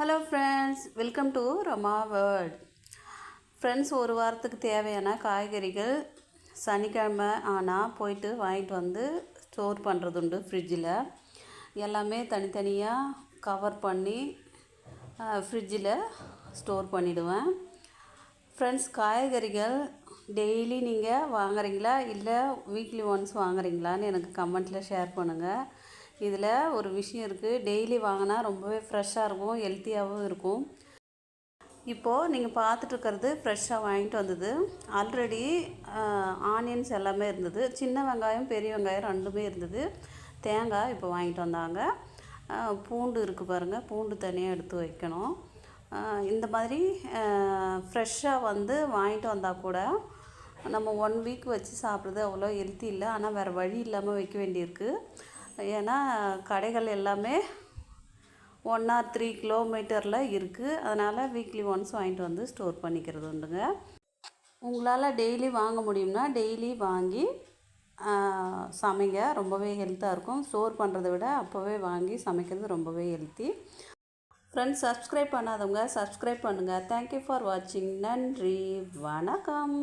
Hello friends welcome to Rama world friends ஒரு வாரத்துக்கு தேவையான காய்கறிகள் சனிக்கிழமை ஆனால் போயிட்டு வாங்கிட்டு வந்து ஸ்டோர் பண்ணுறது உண்டு ஃப்ரிட்ஜில் எல்லாமே தனித்தனியாக கவர் பண்ணி ஃப்ரிட்ஜில் ஸ்டோர் பண்ணிவிடுவேன் ஃப்ரெண்ட்ஸ் காய்கறிகள் டெய்லி நீங்கள் வாங்குறீங்களா? இல்லை வீக்லி ஒன்ஸ் வாங்குறீங்களான்னு எனக்கு கமெண்ட்டில் ஷேர் பண்ணுங்கள் இதில் ஒரு விஷயம் இருக்குது. டெய்லி வாங்கினா ரொம்பவே ஃப்ரெஷ்ஷாக இருக்கும் ஹெல்த்தியாகவும் இருக்கும். இப்போது நீங்கள் பார்த்துட்ருக்கிறது ஃப்ரெஷ்ஷாக வாங்கிட்டு வந்தது. ஆல்ரெடி ஆனியன்ஸ் எல்லாமே இருந்தது. சின்ன வெங்காயம் பெரிய வெங்காயம் ரெண்டுமே இருந்தது. தேங்காய் இப்போ வாங்கிட்டு வந்தாங்க. பூண்டு இருக்குது பாருங்கள் பூண்டு தனியாக எடுத்து வைக்கணும். இந்த மாதிரி ஃப்ரெஷ்ஷாக வந்து வாங்கிட்டு வந்தால் கூட நம்ம ஒன் வீக் வச்சு சாப்பிட்றது அவ்வளோ ஹெல்த்தி இல்லை. ஆனால் வேறு வழி இல்லாமல் வைக்க வேண்டியிருக்கு. ஏன்னா கடைகள் எல்லாமே ஒன் ஆர் த்ரீ கிலோமீட்டரில் இருக்குது அதனால் வீக்லி ஒன்ஸ் வாங்கிட்டு வந்து ஸ்டோர் பண்ணிக்கிறது உண்டுங்க. உங்களால் டெய்லி வாங்க முடியும்னா டெய்லி வாங்கி சமைங்க. ரொம்பவே ஹெல்த்தாக இருக்கும். ஸ்டோர் பண்ணுறதை விட அப்போவே வாங்கி சமைக்கிறது ரொம்பவே ஹெல்த்தி ஃப்ரெண்ட்ஸ் சப்ஸ்கிரைப் பண்ணாதவங்க சப்ஸ்கிரைப் பண்ணுங்கள் தேங்க்யூ ஃபார் வாட்சிங் நன்றி. வணக்கம்.